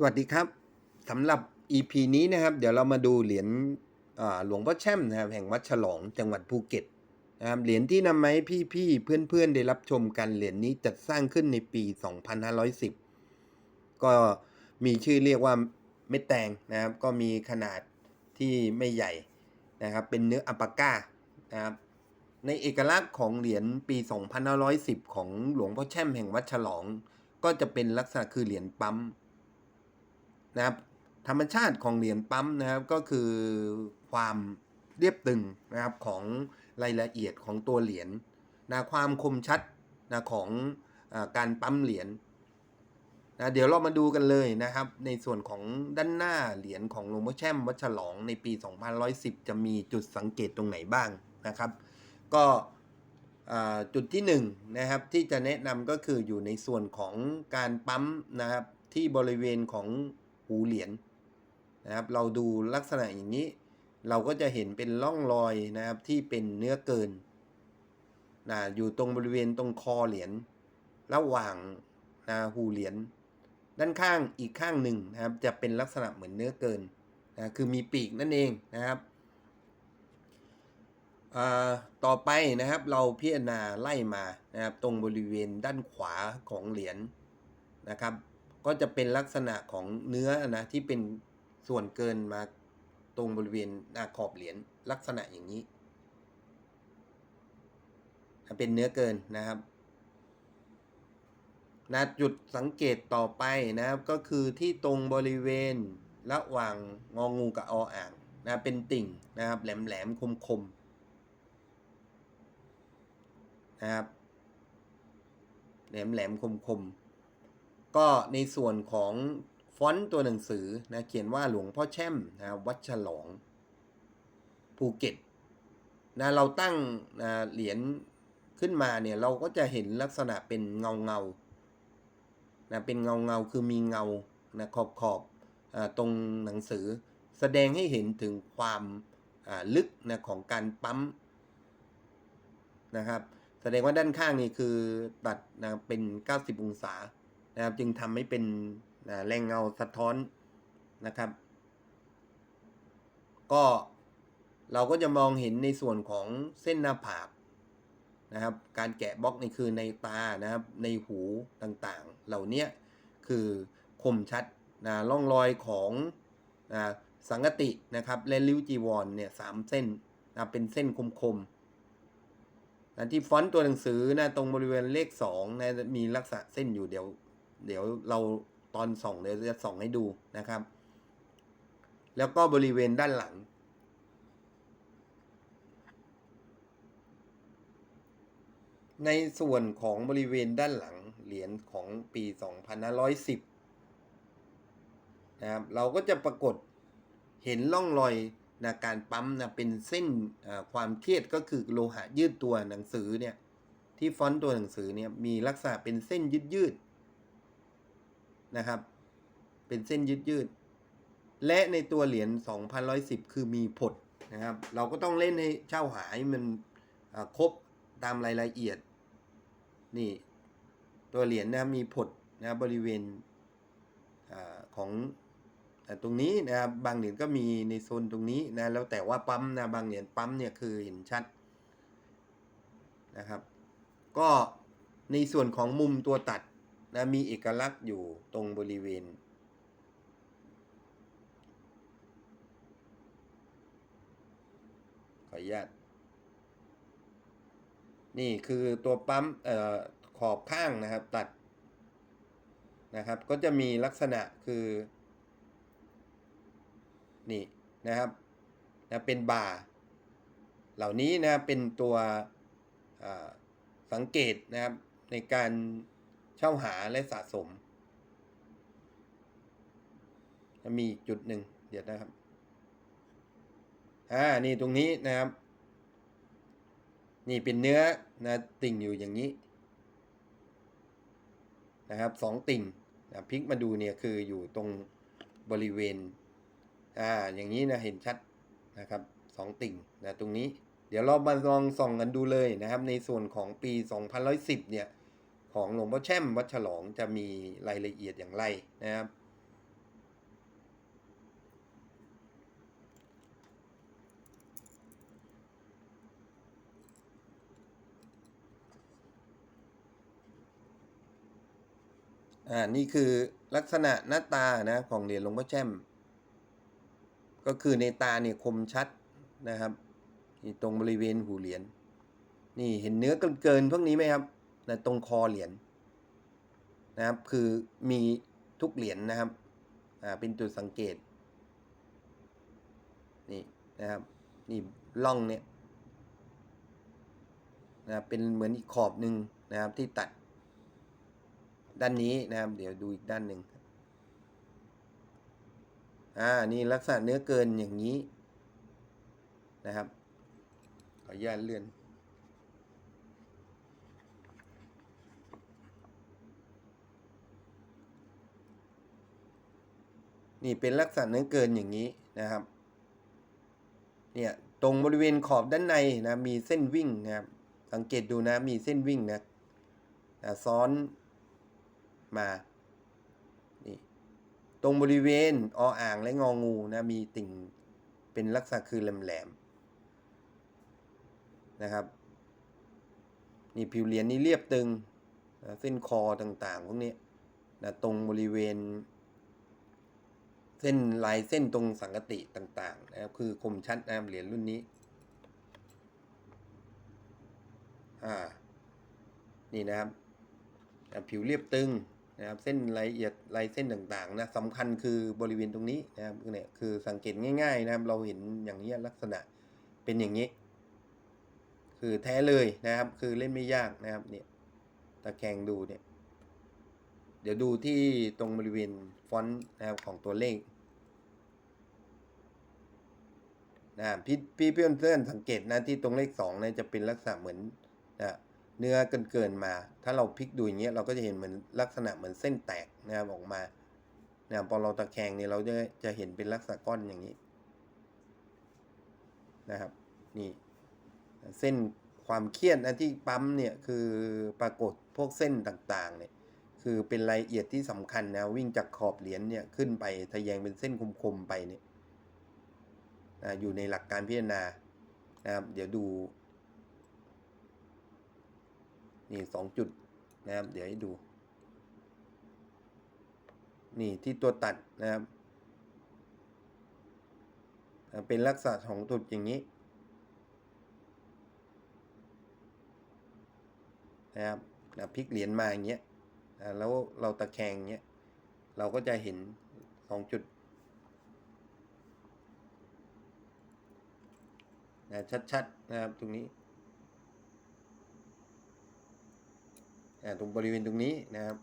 สวัสดีครับสำหรับ EP นี้นะครับ เดี๋ยวเรามาดูเหรียญหลวงพ่อแช่มนะครับแห่งวัดฉลองจังหวัดภูเก็ตนะครับเหรียญที่นำมาให้พี่ๆเพื่อนๆ ได้รับชมกันเหรียญนี้จัดสร้างขึ้นในปี 2510 ก็มีชื่อเรียกว่าเม็ดแตงนะครับ ก็มีขนาดที่ไม่ใหญ่นะครับ เป็นเนื้ออัปปาก้านะครับในเอกลักษณ์ของเหรียญปี 2510 ของหลวงพ่อแช่มแห่งวัดฉลอง ก็จะเป็นลักษณะคือเหรียญปั๊ม นะครับธรรมชาติของเหรียญปั๊มนะครับก็คือความเรียบตึงนะครับของรายละเอียดของตัวเหรียญนะความคมชัดนะของอการปั๊มเหรียญนะเดี๋ยวเรามาดูกันเลยนะครับ ในส่วนของด้านหน้าเหรียญของหลวงพ่อแช่มวัดฉลองในปี 2110 จะมีจุดสังเกตตรงไหนบ้างนะครับ ก็จุดที่1นงนะครับที่จะแนะนำก็คืออยู่ในส่วนของการปั๊มนะครับที่บริเวณของ หูเหรียญนะครับ เราดูลักษณะอย่างนี้ เราก็จะเห็นเป็นร่องรอยนะครับที่เป็นเนื้อเกินนะอยู่ตรงบริเวณตรงคอเหรียญระหว่างนะหูเหรียญด้านข้างอีกข้างหนึ่งนะครับ จะเป็นลักษณะเหมือนเนื้อเกินนะคือมีปีกนั่นเองนะครับต่อไปนะครับเราพิจารณาไล่มานะครับตรงบริเวณด้านขวาของเหรียญนะครับ ก็จะเป็นลักษณะของเนื้อนะที่เป็นส่วนเกินมาตรงบริเวณหน้าขอบเหรียญลักษณะอย่างนี้ เป็นเนื้อเกินนะครับนะจุดสังเกตต่อไปนะครับก็คือที่ตรงบริเวณระหว่างงองูกับออ่างนะเป็นติ่งนะครับแหลมแหลมคมคมๆนะครับแหลมแหลมคมคม ก็ในส่วนของฟอนต์ตัวหนังสือนะเขียนว่าหลวงพ่อแช่มนะวัดฉลองภูเก็ตนะเราตั้งนะเหรียญขึ้นมาเนี่ยเราก็จะเห็นลักษณะเป็นเงาเงานะเป็นเงาเงาคือมีเงานะขอบขอบอตรงหนังสือ แสดงให้เห็นถึงความลึกนะของการปั๊มนะครับ แสดงว่าด้านข้างนี่คือตัดนะเป็น 90 องศา นะครับ จึงทำให้เป็นนะแรงเงาสะท้อนนะครับ ก็เราก็จะมองเห็นในส่วนของเส้นหน้าผากนะครับ การแกะบล็อกนี่คือในตานะครับ ในหูต่างๆ เหล่านี้คือคมชัดนะร่องรอยของนะสังกตินะครับและริ้วจีวรเนี่ยสามเส้นนะเป็นเส้นคมๆนะที่ฟอนต์ตัวหนังสือนะตรงบริเวณเลขสองนะมีลักษณะเส้นอยู่เดี๋ยว เดี๋ยวเราตอนส่องเดี๋ยวจะส่องให้ดูนะครับ แล้วก็บริเวณด้านหลัง ในส่วนของบริเวณด้านหลังเหรียญของปี 2510 นะครับ เราก็จะปรากฏเห็นร่องรอยนะการปั๊มนะเป็นเส้นความเครียดก็คือโลหะยืดตัวหนังสือเนี่ยที่ฟอนต์ตัวหนังสือเนี่ยมีลักษณะเป็นเส้นยืดยืดๆ นะครับ เป็นเส้นยืดยืดๆและในตัวเหรียญ2,110 คือมีผดนะครับ เราก็ต้องเล่นให้เช่าหาให้มันครบตามรายละเอียด นี่ตัวเหรียญนะมีผดนะบริเวณอของตรงนี้นะครับบางเหรียญก็มีในโซนตรงนี้นะแล้วแต่ว่าปั๊มนะบางเหรียญปั๊มเนี่ยคือเห็นชัดนะครับ ก็ในส่วนของมุมตัวตัด นะมีเอกลักษณ์อยู่ตรงบริเวณ ขออนุญาตนี่คือตัวปั๊มเอ่อขอบข้างนะครับตัดนะครับ ก็จะมีลักษณะคือนี่นะครับนะเป็นบ่าเหล่านี้นะเป็นตัวสังเกตนะครับในการ เช่าหาและสะสมมีอีจุดหนึ่งเดี๋ยวนะครับ อ่า นี่ตรงนี้นะครับ นี่เป็นเนื้อนะติ่งอยู่อย่างนี้ นะครับสองติ่งนะพลิกมาดูเนี่ยคืออยู่ตรงบริเวณ อ่า อย่างนี้นะเห็นชัดนะครับสองติ่งนะตรงนี้ เดี๋ยวเรามาลองส่องกันดูเลยนะครับ ในส่วนของปี 2110 เนี่ย ของหลวงพ่อแช่มวัดฉลองจะมีรายละเอียดอย่างไรนะครับ อ่า นี่คือลักษณะหน้าตานะของเหรียญหลวงพ่อแช่ม ก็คือในตาเนี่ยคมชัดนะครับตรงบริเวณหูเหรียญ นี่เห็นเนื้อเกินเกินพวกนี้ไหมครับ นะตรงคอเหรียญนะครับ คือมีทุกเหรียญนะครับอ่าเป็นจุดสังเกต นี่นะครับ นี่ล่องเนี่ยนะครับเป็นเหมือนอีกขอบหนึ่งนะครับที่ตัด ด้านนี้นะครับ เดี๋ยวดูอีกด้านหนึ่งอ่านี่ลักษณะเนื้อเกินอย่างนี้นะครับขออนุญาตเลื่อน นี่เป็นลักษณะเนื้อเกินอย่างนี้นะครับ เนี่ยตรงบริเวณขอบด้านในนะมีเส้นวิ่งนะครับ สังเกตดูนะมีเส้นวิ่งนะนะซ้อนมานี่ตรงบริเวณออ่างและงองูนะมีติ่งเป็นลักษณะคือแหลมๆนะครับนี่ผิวเหรียญนี่เรียบตึงนะเส้นคอต่างๆพวกนี้นะตรงบริเวณ เส้นลายเส้นตรงสังกติต่างๆ นะครับ คือคมชัดนะครับเหรียญรุ่นนี้อ่านี่นะครับผิวเรียบตึงนะครับ เส้นรายละเอียดลายเส้นต่างๆ นะสำคัญคือบริเวณตรงนี้นะครับเนี่ยคือสังเกตง่าย ๆ นะครับ เราเห็นอย่างนี้ลักษณะเป็นอย่างนี้ คือแท้เลยนะครับ คือเล่นไม่ยากนะครับ เนี่ยตะแคงดูเนี่ย ดี๋ยวดูที่ตรงบริเวณฟอนต์นะครับของตัวเลขนะพี่พี่เพื่อนเพื่อนสังเกตนะที่ตรงเลขสองเนี่ยจะเป็นลักษณะเหมือนนะเนื้อเกินเกินมา ถ้าเราพลิกดูอย่างเงี้ยเราก็จะเห็นเหมือนลักษณะเหมือนเส้นแตกนะครับออกมานะพอเราตะแคงเนี่ยเราจะจะเห็นเป็นลักษณะก้อนอย่างนี้นะครับนี่เส้นความเครียดนะที่ปั๊มเนี่ยคือปรากฏพวกเส้นต่างๆเนี่ย คือเป็นรายละเอียดที่สำคัญนะวิ่งจากขอบเหรียญเนี่ยขึ้นไปทะแยงเป็นเส้นคมๆไปเนี่ยอยู่ในหลักการพิจารณานะครับเดี๋ยวดูนี่สองจุดนะครับเดี๋ยวให้ดู นี่ที่ตัวตัดนะครับเป็นลักษณะของจุดอย่างนี้นะครับพลิกเหรียญมาอย่างเงี้ย แล้วเราตะแคงเนี้ยเราก็จะเห็นสองจุดนะชัดๆนะครับตรงนี้อ่าตรงบริเวณตรงนี้นะครับ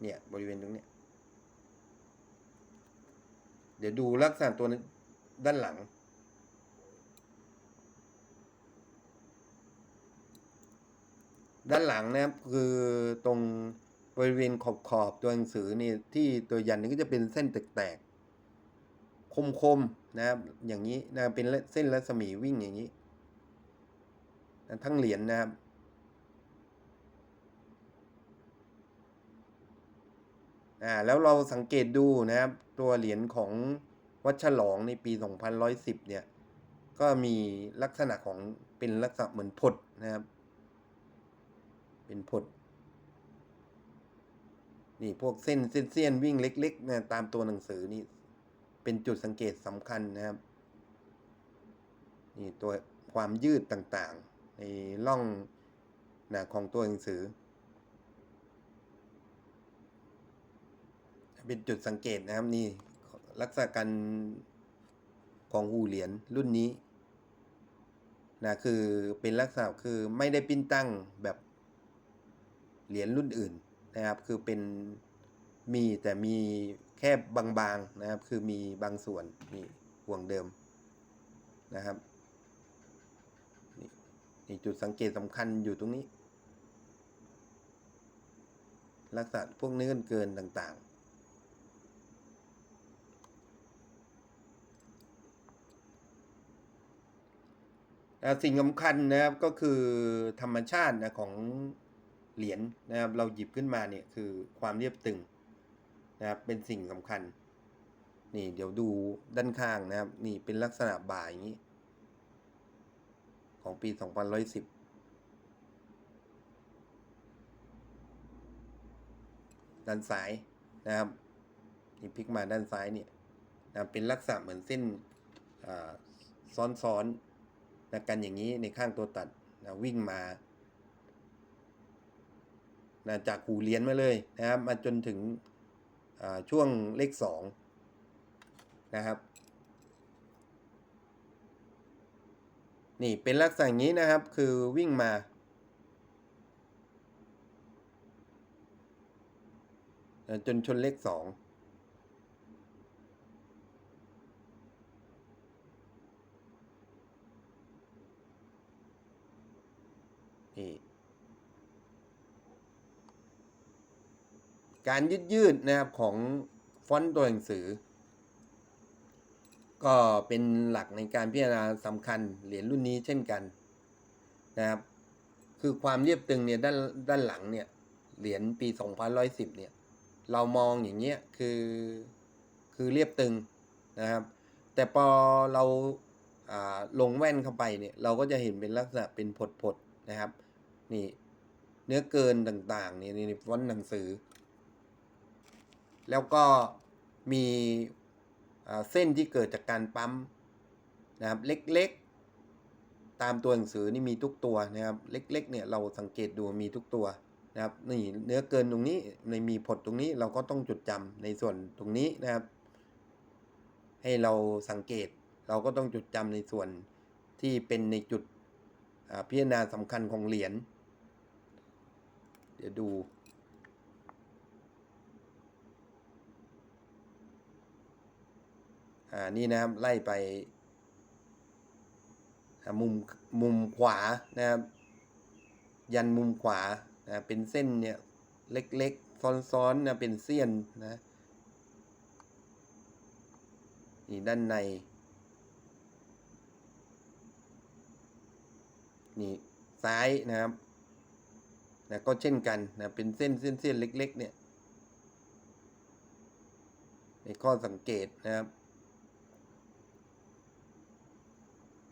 เนี่ยบริเวณตรงเนี้ยเดี๋ยวดูลักษณะตัวด้านหลัง ด้านหลังนะครับคือตรงบริเวณขอบขอบตัวหนังสือนี่ที่ตัวยันนี่ก็จะเป็นเส้นแตกๆคมๆนะครับ อย่างนี้นะเป็นเส้นรัศมีวิ่งอย่างนี้นะทั้งเหรียญนะครับอ่าแล้วเราสังเกตดูนะครับ ตัวเหรียญของวัดฉลองในปี 2110 เนี่ย ก็มีลักษณะของเป็นลักษณะเหมือนพดนะครับ เป็นพดนี่พวกเส้นเส้นเส้นวิ่งเล็กๆนะตามตัวหนังสือนี่เป็นจุดสังเกตสำคัญนะครับ นี่ตัวความยืดต่างๆ ในร่องนะของตัวหนังสือ เป็นจุดสังเกตนะครับนี่ลักษณะการของหูเหรียญรุ่นนี้นะคือเป็นลักษณะคือไม่ได้ปิ้นตั้งแบบ เหรียญรุ่นอื่นนะครับ คือเป็นมีแต่มีแค่บางๆนะครับ คือมีบางส่วนนี่ห่วงเดิมนะครับนี่นี่จุดสังเกตสำคัญอยู่ตรงนี้ ลักษณะพวกเนื้อเกินต่างๆสิ่งสำคัญนะครับก็คือธรรมชาตินะของ เหรียญนะครับเราหยิบขึ้นมาเนี่ยคือความเรียบตึงนะครับเป็นสิ่งสำคัญ นี่เดี๋ยวดูด้านข้างนะครับ นี่เป็นลักษณะบ่ายอย่างนี้ ของปี 2110นด้านซ้ายนะครับนี่พลิกมาด้านซ้ายเนี่ยนะเป็นลักษณะเหมือนเส้นซ้อนๆนะกันอย่างนี้ในข้างตัวตัดนะวิ่งมา นะจากหูเหรียนมาเลยนะครับมาจนถึงช่วงเลข2นะครับนี่เป็นลักษณะนี้นะครับคือวิ่งมา จนชนเลข2 การยืดยืดนะครับของฟอนต์ตัวหนังสือ ก็เป็นหลักในการพิจารณาสำคัญเหรียญรุ่นนี้เช่นกันนะครับ คือความเรียบตึงเนี่ยด้านด้านหลังเนี่ยเหรียญปี2110เนี่ยเรามองอย่างเงี้ยคือคือเรียบตึงนะครับ แต่พอเราอ่าลงแว่นเข้าไปเนี่ยเราก็จะเห็นเป็นลักษณะเป็นผดๆนะครับ นี่เนื้อเกินต่างๆนี่นี่ฟอนต์หนังสือ แล้วก็มีเส้นที่เกิดจากการปั๊มนะครับเล็กๆ ตามตัวหนังสือนี่มีทุกตัวนะครับ เล็กๆเนี่ยเราสังเกตดูมีทุกตัวนะครับนี่เนื้อเกินตรงนี้ในมีผดตรงนี้เราก็ต้องจดจำในส่วนตรงนี้นะครับ ให้เราสังเกตเราก็ต้องจดจำในส่วนที่เป็นในจุดพิจารณาสำคัญของเหรียญเดี๋ยวดู อ่านี่นะครับไล่ไปมุมมุมขวานะครับ ยันมุมขวานะเป็นเส้นเนี่ยเล็กๆ ซ้อนๆนะเป็นเสี้ยนนะนี่ด้านใน นี่ซ้ายนะครับนะก็เช่นกันนะเป็นเส้นเส้นเส้นเล็ก ๆ เนี่ยในข้อสังเกตนะครับ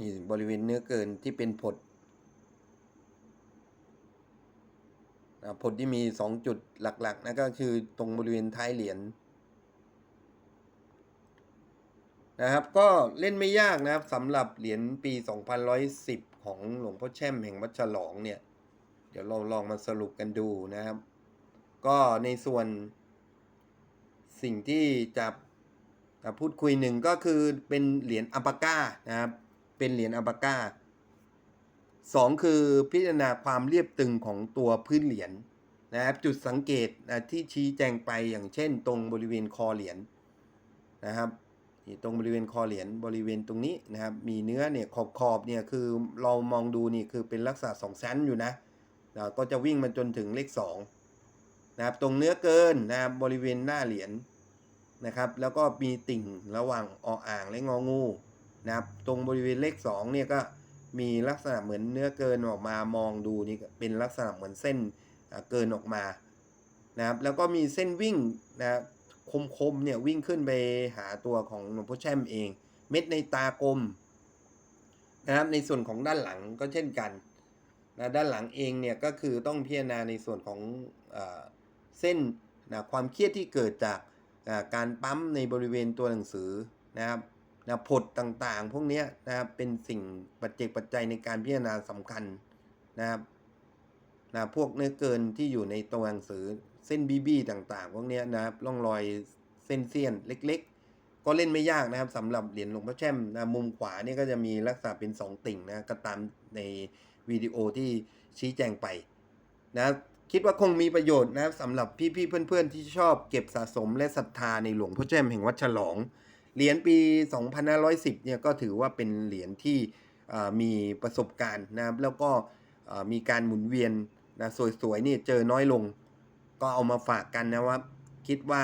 นี่บริเวณเนื้อเกินที่เป็นผดผลที่มี 2 จุดหลักๆนะก็คือตรงบริเวณท้ายเหรียญนะครับก็เล่นไม่ยากนะครับสำหรับเหรียญปี 2110 ของหลวงพ่อแช่มแห่งวัดฉลองเนี่ย เดี๋ยวเราลองมาสรุปกันดูนะครับ ก็ในส่วนสิ่งที่จะพูดคุยหนึ่งก็คือเป็นเหรียญอัปปก้านะครับ เป็นเหรียญอัปปาก้าสองคือพิจารณาความเรียบตึงของตัวพื้นเหรียญนะครับจุดสังเกตนะที่ชี้แจงไปอย่างเช่น ตรงบริเวณคอเหรียญนะครับตรงบริเวณคอเหรียญบริเวณตรงนี้นะครับมีเนื้อเนี่ยขอบขอบเนี่ยคือเรามองดูนี่คือเป็นลักษณะสองชั้นอยู่นะก็จะวิ่งมาจนถึงเลขสองนะครับตรงเนื้อเกินนะครับบริเวณหน้าเหรียญนะครับแล้วก็มีติ่งระหว่างออ่างและงองู นะครับตรงบริเวณเลขสองเนี่ยก็มีลักษณะเหมือนเนื้อเกินออกมามองดูนี่เป็นลักษณะเหมือนเส้นเกินออกมานะครับแล้วก็มีเส้นวิ่งนะครับคมๆเนี่ยวิ่งขึ้นไปหาตัวของหลวงพ่อแช่มเอง เม็ดในตากลมนะครับในส่วนของด้านหลังก็เช่นกันนะด้านหลังเองเนี่ยก็คือต้องพิจารณาในส่วนของอเส้นนะความเครียดที่เกิดจากการปั๊มในบริเวณตัวหนังสือนะครับ นะผดต่างๆ พวกนี้นะครับเป็นสิ่งปัจเจกปัจจัยในการพิจารณาสำคัญนะครับนะพวกเนื้อเกินที่อยู่ในตัวหนังสือเส้นบีบีต่างๆ พวกนี้นะครับร่องรอยเส้นเสี้ยนเล็ก ๆ ก็เล่นไม่ยากนะครับสำหรับเหรียญหลวงพ่อแช่มนะมุมขวาเนี่ยก็จะมีลักษณะเป็น 2 ติ่งนะก็ตามในวิดีโอที่ชี้แจงไปนะครับคิดว่าคงมีประโยชน์นะครับสำหรับพี่ๆเพื่อนๆที่ชอบเก็บสะสมและศรัทธาในหลวงพ่อแช่มแห่งวัดฉลอง เหรียญปี 2510 เนี่ยก็ถือว่าเป็นเหรียญที่มีประสบการณ์นะครับแล้วก็มีการหมุนเวียนนะสวยๆนี่เจอน้อยลง ก็เอามาฝากกันนะว่าคิดว่า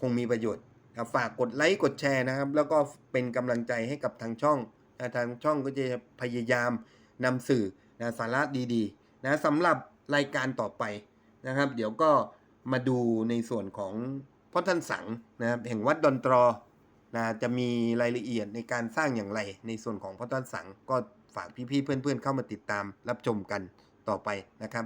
คงมีประโยชน์นะฝากกดไลค์กดแชร์นะครับ แล้วก็เป็นกำลังใจให้กับทางช่องนะทางช่องก็จะพยายามนำสื่อนะสาระดีๆนะสำหรับรายการต่อไปนะครับ เดี๋ยวก็มาดูในส่วนของพ่อท่านสังนะครับแห่งวัดดอนตรอ นะจะมีรายละเอียดในการสร้างอย่างไร ในส่วนของพ่อต้นสังก็ฝากพี่ๆเพื่อนๆเข้ามาติดตามรับชมกันต่อไปนะครับ